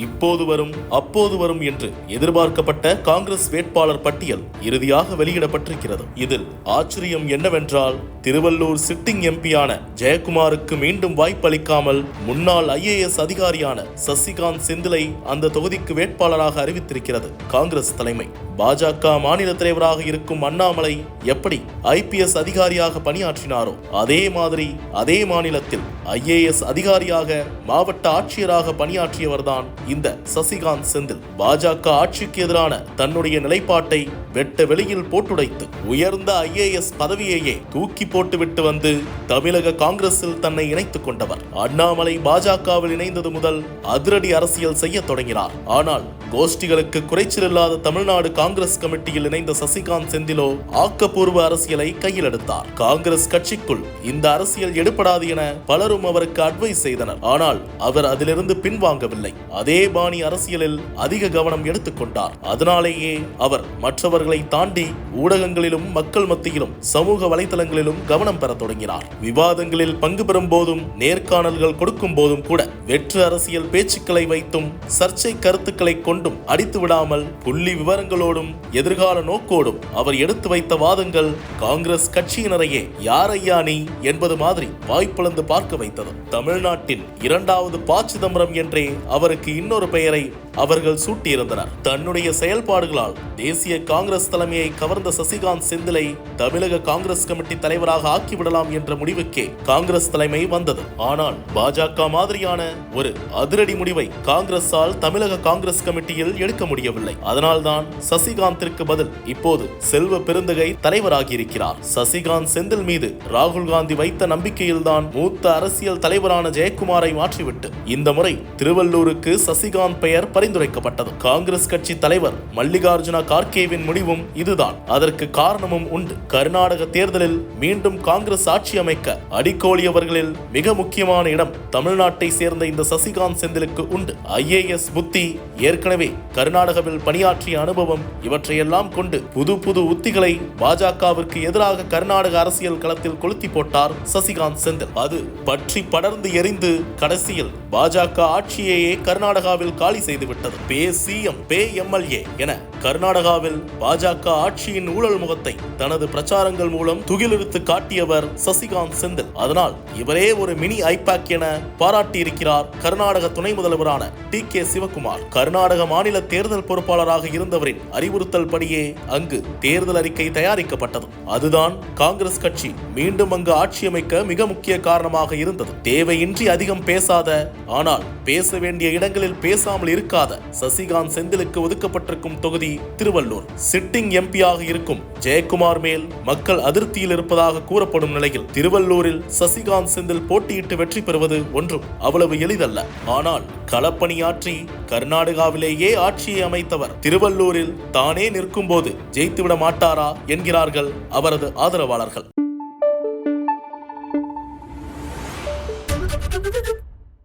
இப்போது வரும் அப்போது வரும் என்று எதிர்பார்க்கப்பட்ட காங்கிரஸ் வேட்பாளர் பட்டியல் இறுதியாக வெளியிடப்பட்டிருக்கிறது. இதில் ஆச்சரியம் என்னவென்றால் திருவள்ளூர் சிட்டிங் எம்பியான ஜெயக்குமாருக்கு மீண்டும் வாய்ப்பளிக்காமல் முன்னாள் ஐஏஎஸ் அதிகாரியான சசிகாந்த் செந்திலை அந்த தொகுதிக்கு வேட்பாளராக அறிவித்திருக்கிறது காங்கிரஸ் தலைமை. பாஜக மாநில தலைவராக இருக்கும் அண்ணாமலை எப்படி ஐபிஎஸ் அதிகாரியாக பணியாற்றினாரோ அதே மாதிரி அதே மாநிலத்தில் ஐஏஎஸ் அதிகாரியாக மாவட்ட ஆட்சியராக பணியாற்றியவர்தான் இந்த சசிகாந்த் செந்தில் பாஜக ஆட்சிக்கு எதிரான தன்னுடைய நிலைப்பாட்டை வெட்ட வெளியில் போட்டுடைத்து உயர்ந்த ஐஏஎஸ் பதவியையே தூக்கி போட்டுவிட்டு வந்து தமிழக காங்கிரஸில் தன்னை இணைத்துக் கொண்டவர். அண்ணாமலை பாஜகவில் இணைந்தது முதல் அதிரடி அரசியல் செய்ய தொடங்கினார். ஆனால் கோஷ்டிகளுக்கு குறைச்சல் இல்லாத தமிழ்நாடு காங்கிரஸ் கமிட்டியில் இணைந்த சசிகாந்த் செந்திலோ ஆக்கப்பூர்வ அரசியலை கையில் எடுத்தார். காங்கிரஸ் கட்சிக்குள் இந்த அரசியல் எடுபடாது என பலரும் அவருக்கு அட்வைஸ் செய்தனர். ஆனால் அவர் அதிலிருந்து பின்வாங்கவில்லை. அதே தேபானி அரசியலில் அதிக கவனம் எடுத்துக்கொண்டார். அதனாலேயே அவர் மற்றவர்களை தாண்டி ஊடகங்களிலும் மக்கள் மத்தியிலும் சமூக வலைதளங்களிலும் கவனம் பெற தொடங்கினார். விவாதங்களில் பங்கு பெறும் போதும் நேர்காணல்கள் கொடுக்கும் போதும் கூட வெற்று அரசியல் பேச்சுக்களை வைத்தும் சர்ச்சை கருத்துக்களை கொண்டும் அடித்து விடாமல் புள்ளி விவரங்களோடும் எதிர்கால நோக்கோடும் அவர் எடுத்து வைத்த வாதங்கள் காங்கிரஸ் கட்சியினரையே யாரையா நீ என்பது மாதிரி வாய்ப்பிழந்து பார்க்க வைத்தது. தமிழ்நாட்டின் இரண்டாவது ப சிதம்பரம் என்றே அவருக்கு இன்னொரு பெயரை அவர்கள் சூட்டியிருந்தனர். தன்னுடைய செயல்பாடுகளால் தேசிய காங்கிரஸ் தலைமையை கவர்ந்த சசிகாந்த் செந்திலை தமிழக காங்கிரஸ் கமிட்டி தலைவராக ஆக்கிவிடலாம் என்ற முடிவுக்கே காங்கிரஸ் தலைமை வந்தது. ஆனால் பாஜக மாதிரியான ஒரு அதிரடி முடிவை காங்கிரஸால் தமிழக காங்கிரஸ் கமிட்டியில் எடுக்க முடியவில்லை. அதனால்தான் சசிகாந்திற்கு பதில் இப்போது செல்வ பெருந்தகை தலைவராகி இருக்கிறார் சசிகாந்த் செந்தில் மீது ராகுல் காந்தி வைத்த நம்பிக்கையில்தான் மூத்த அரசியல் தலைவரான ஜெயக்குமாரை மாற்றிவிட்டு இந்த முறை திருவள்ளூருக்கு சசிகாந்த் பெயர் பரிந்துரைக்கப்பட்டது. காங்கிரஸ் கட்சி தலைவர் மல்லிகார்ஜுன கார்கேவின் முடிவும் இதுதான். அதற்கு காரணமும் உண்டு. கர்நாடக தேர்தலில் மீண்டும் காங்கிரஸ் ஆட்சி அமைக்க அடிக்கோலியவர்களில் மிக முக்கியமான இடம் தமிழ்நாட்டை சேர்ந்த இந்த சசிகாந்த் செந்திலுக்கு உண்டு. ஐஏஎஸ் புத்தி ஏற்கனவே கர்நாடகாவில் பணியாற்றிய அனுபவம் இவற்றையெல்லாம் கொண்டு புது புது உத்திகளை பாஜகவிற்கு எதிராக கர்நாடக அரசியல் களத்தில் கொளுத்தி போட்டார் சசிகாந்த் செந்தில். அது பற்றி படர்ந்து எரிந்து கடைசியில் பாஜக ஆட்சியையே கர்நாடக கர்நாடகாவில் காலி செய்துவிட்டது. பே சிஎம் பே எம்எல்ஏ என கர்நாடகாவில் பாஜக ஆட்சியின் ஊழல் முகத்தை தனது பிரச்சாரங்கள் மூலம் துகிலெடுத்து காட்டியவர் சசிகாந்த் செந்தில். அதனால் இவரே ஒரு மினி ஐபாக் என பாராட்டியிருக்கிறார் கர்நாடக துணை முதல்வரான டி கே சிவகுமார். கர்நாடக மாநில தேர்தல் பொறுப்பாளராக இருந்தவரின் அறிவுறுத்தல் படியே அங்கு தேர்தல் அறிக்கை தயாரிக்கப்பட்டது. அதுதான் காங்கிரஸ் கட்சி மீண்டும் அங்கு ஆட்சி அமைக்க மிக முக்கிய காரணமாக இருந்தது. தேவையின்றி அதிகம் பேசாத ஆனால் பேச வேண்டிய இடங்களில் பேசாமல் இருக்காத சசிகாந்த் செந்திலுக்கு ஒதுக்கப்பட்டிருக்கும் தொகுதி திருவள்ளூர். சிட்டிங் எம்பியாக இருக்கும் ஜெயக்குமார் மேல் மக்கள் அதிருப்தியில் இருப்பதாக கூறப்படும் நிலையில் திருவள்ளூரில் சசிகாந்த் செந்தில் போட்டியிட்டு வெற்றி பெறுவது ஒன்றும் அவ்வளவு எளிதல்ல. ஆனால் களப்பணியாற்றி கர்நாடகாவிலேயே ஆட்சியை அமைத்தவர் திருவள்ளூரில் தானே நிற்கும் போது ஜெயித்துவிட மாட்டாரா என்கிறார்கள் அவரது ஆதரவாளர்கள்.